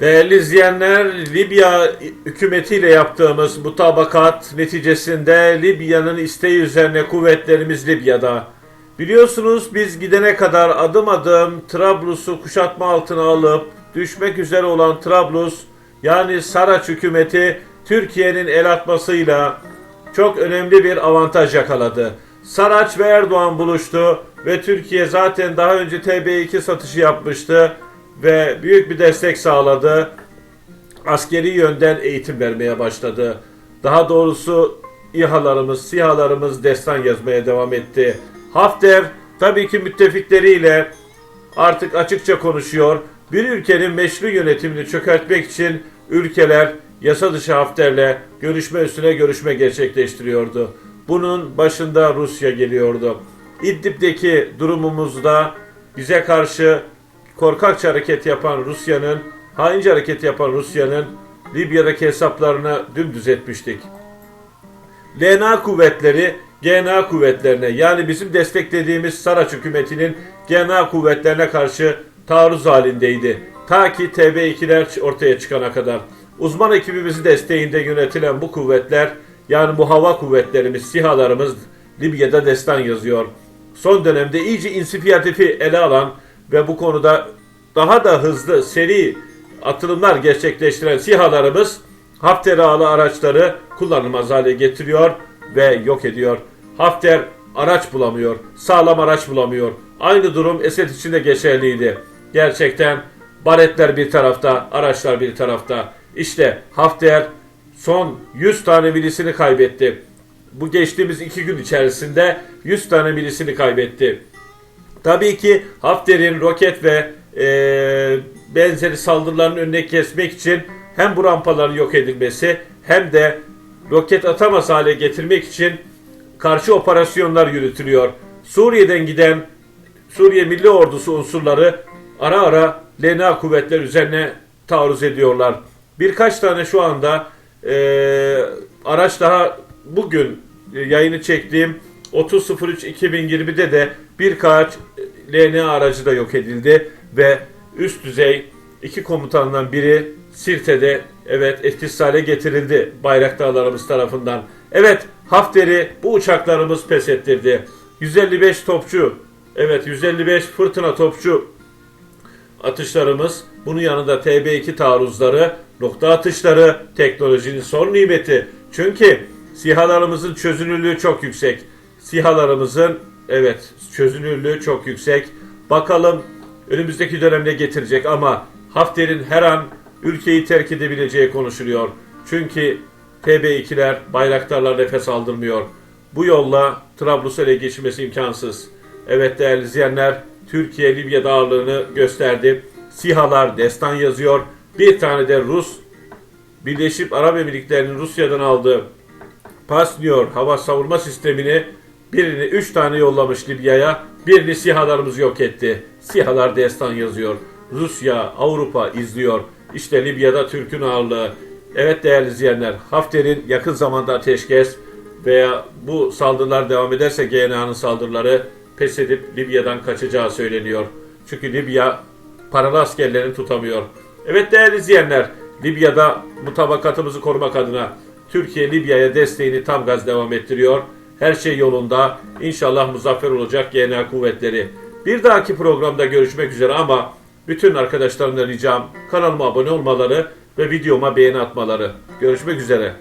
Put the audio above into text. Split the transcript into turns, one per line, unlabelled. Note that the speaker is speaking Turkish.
Değerli izleyenler, Libya hükümetiyle yaptığımız mutabakat neticesinde Libya'nın isteği üzerine kuvvetlerimiz Libya'da. Biliyorsunuz biz gidene kadar adım adım Trablus'u kuşatma altına alıp düşmek üzere olan Trablus yani Saraç hükümeti Türkiye'nin el atmasıyla çok önemli bir avantaj yakaladı. Saraç ve Erdoğan buluştu ve Türkiye zaten daha önce TB2 satışı yapmıştı ve büyük bir destek sağladı. Askeri yönden eğitim vermeye başladı. Daha doğrusu İHA'larımız, SİHA'larımız destan yazmaya devam etti. Hafter tabii ki müttefikleriyle artık açıkça konuşuyor. Bir ülkenin meşru yönetimini çökertmek için ülkeler yasa dışı Hafter'le görüşme üstüne görüşme gerçekleştiriyordu. Bunun başında Rusya geliyordu. İdlib'deki durumumuzda bize karşı korkakça hareket yapan Rusya'nın, haince hareket yapan Rusya'nın Libya'daki hesaplarını dümdüz etmiştik. LNA kuvvetleri GNA kuvvetlerine yani bizim desteklediğimiz Saraç hükümetinin GNA kuvvetlerine karşı taarruz halindeydi. Ta ki TB2'ler ortaya çıkana kadar. Uzman ekibimizin desteğinde yönetilen bu kuvvetler yani bu hava kuvvetlerimiz, SİHA'larımız Libya'da destan yazıyor. Son dönemde iyice insipiyatifi ele alan ve bu konuda daha da hızlı, seri atılımlar gerçekleştiren SİHA'larımız Hafter ağlı araçları kullanılmaz hale getiriyor ve yok ediyor. Hafter araç bulamıyor, sağlam araç bulamıyor. Aynı durum Esed için de geçerliydi. Gerçekten baretler bir tarafta, araçlar bir tarafta. İşte Hafter son 100 tane milisini kaybetti. Bu geçtiğimiz iki gün içerisinde 100 tane milisini kaybetti. Tabii ki Hafter'in roket ve e, benzeri saldırıların önüne kesmek için hem bu rampaların yok edilmesi hem de roket atamaz hale getirmek için karşı operasyonlar yürütülüyor. Suriye'den giden Suriye Milli Ordusu unsurları ara ara LNA kuvvetler üzerine taarruz ediyorlar. Birkaç tane şu anda e, araç daha bugün e, yayını çektiğim 30.03.2020'de de birkaç LNA aracı da yok edildi ve üst düzey iki komutandan biri Sirte'de evet etkisiz hale getirildi bayraktarlarımız tarafından. Evet Hafter'i bu uçaklarımız pes ettirdi. 155 topçu evet 155 fırtına topçu atışlarımız bunun yanında TB2 taarruzları nokta atışları teknolojinin son nimeti. Çünkü SİHA'larımızın çözünürlüğü çok yüksek. SİHA'larımızın evet çözünürlüğü çok yüksek. Bakalım önümüzdeki dönemde getirecek ama Hafter'in her an ülkeyi terk edebileceği konuşuluyor. Çünkü TB2'ler bayraktarlar nefes aldırmıyor. Bu yolla Trablus'u ele geçirmesi imkansız. Evet değerli izleyenler Türkiye Libya'da ağırlığını gösterdi. SİHA'lar destan yazıyor. Bir tane de Rus Birleşik Arap Emirlikleri'nin Rusya'dan aldığı Pasnyor hava savunma sistemini birini 3 tane yollamış Libya'ya. Birini SİHA'larımız yok etti. SİHA'lar destan yazıyor. Rusya, Avrupa izliyor. İşte Libya'da Türk'ün ağırlığı. Evet değerli izleyenler, Hafter'in yakın zamanda ateşkes veya bu saldırılar devam ederse GNA'nın saldırıları pes edip Libya'dan kaçacağı söyleniyor. Çünkü Libya paralı askerlerini tutamıyor. Evet değerli izleyenler, Libya'da mutabakatımızı korumak adına Türkiye Libya'ya desteğini tam gaz devam ettiriyor. Her şey yolunda. İnşallah muzaffer olacak GNA kuvvetleri. Bir dahaki programda görüşmek üzere ama bütün arkadaşlarımdan ricam kanalıma abone olmaları ve videoma beğeni atmaları. Görüşmek üzere.